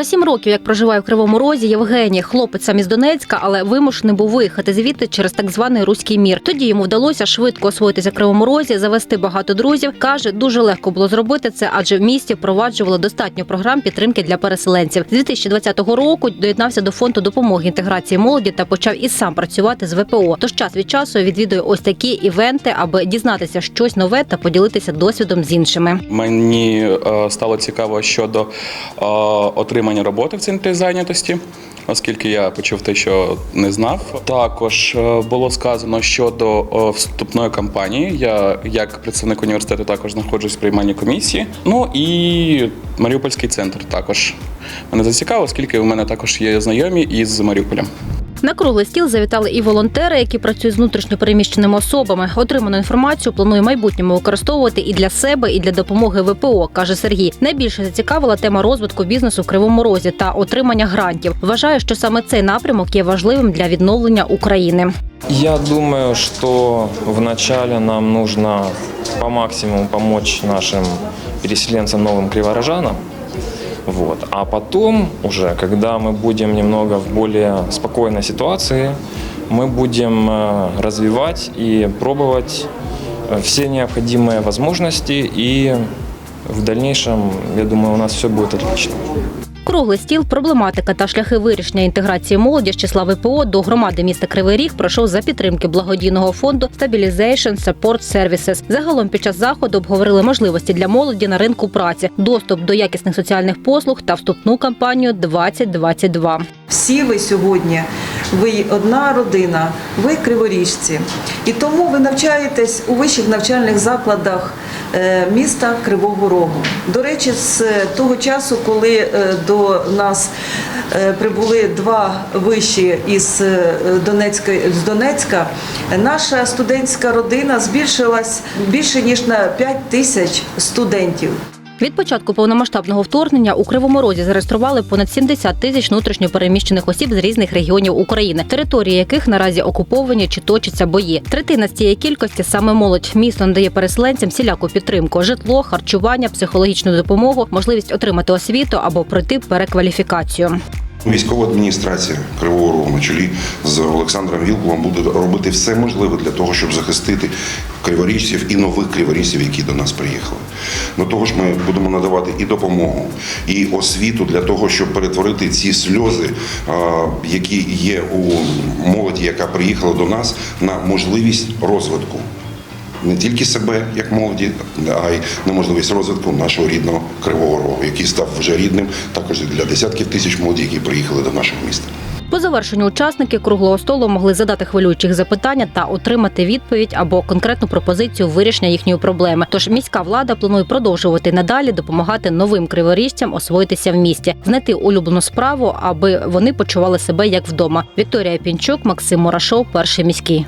Вже сім років, як проживає в Кривому Розі, Євгеній, хлопець сам із Донецька, але вимушений був виїхати звідти через так званий руський мір. Тоді йому вдалося швидко освоїтися в Кривому Розі, завести багато друзів. каже, дуже легко було зробити це, адже в місті впроваджували достатньо програм підтримки для переселенців. З 2020 року доєднався до фонду допомоги інтеграції молоді та почав і сам працювати з ВПО. Тож час від часу відвідує ось такі івенти, аби дізнатися щось нове та поділитися досвідом з іншими. Мені е, стало цікаво щодо е, отримання роботи в центрі зайнятості. Оскільки я почув те, що не знав, також е, було сказано щодо вступної кампанії. Я як представник університету також знаходжусь в приймальній комісії. Ну і Маріупольський центр також мене зацікавив, оскільки у мене також є знайомі із Маріуполя. На круглий стіл завітали і волонтери, які працюють з внутрішньопереміщеними особами. Отриману інформацію планує майбутньому використовувати і для себе, і для допомоги ВПО, каже Сергій. Найбільше зацікавила тема розвитку бізнесу в Кривому Розі та отримання грантів. Вважає, що саме цей напрямок є важливим для відновлення України. Я думаю, что вначале нам нужно по максимуму помочь нашим переселенцам, новым криворожанам. Вот. А потом, уже, когда мы будем немного в более спокойной ситуации, мы будем э, развивать и пробовать э, все необходимые возможности. И в дальнейшем, я думаю, у нас все будет отлично. Круглий стіл, проблематика та шляхи вирішення інтеграції молоді з числа ВПО до громади міста Кривий Ріг пройшов за підтримки благодійного фонду Stabilization Support Services. Загалом під час заходу обговорили можливості для молоді на ринку праці, доступ до якісних соціальних послуг та вступну кампанію 2022. Всі ви сьогодні, ви одна родина, ви криворіжці. І тому ви навчаєтесь у вищих навчальних закладах е, міста Кривого Рогу. До речі, з того часу, коли е, до нас е, прибули два виші із е, Донецька, з Донецька, наша студентська родина збільшилась більше ніж на 5 тисяч студентів. Від початку повномасштабного вторгнення у Кривому Розі зареєстрували понад 70 тисяч внутрішньопереміщених осіб з різних регіонів України, території яких наразі окуповані чи точаться бої. Третина з цієї кількості саме молодь. Місто надає переселенцям всіляку підтримку: житло, харчування, психологічну допомогу, можливість отримати освіту або пройти перекваліфікацію. Військова адміністрація Кривого Рогу на чолі з Олександром Вілкулом буде робити все можливе для того, щоб захистити криворіжців і нових криворіжців, які до нас приїхали. До того ж, ми будемо надавати і допомогу, і освіту для того, щоб перетворити ці сльози, які є у молоді, яка приїхала до нас, на можливість розвитку. Не тільки себе як молоді, а й на можливість розвитку нашого рідного Кривого Рогу, який став вже рідним також для десятків тисяч молоді, які приїхали до нашого міста. По завершенню учасники круглого столу могли задати хвилюючих запитання та отримати відповідь або конкретну пропозицію вирішення їхньої проблеми. Тож міська влада планує продовжувати надалі допомагати новим криворіжцям освоїтися в місті, знайти улюблену справу, аби вони почували себе як вдома. Вікторія Пінчук, Максим Мурашов, перший міський.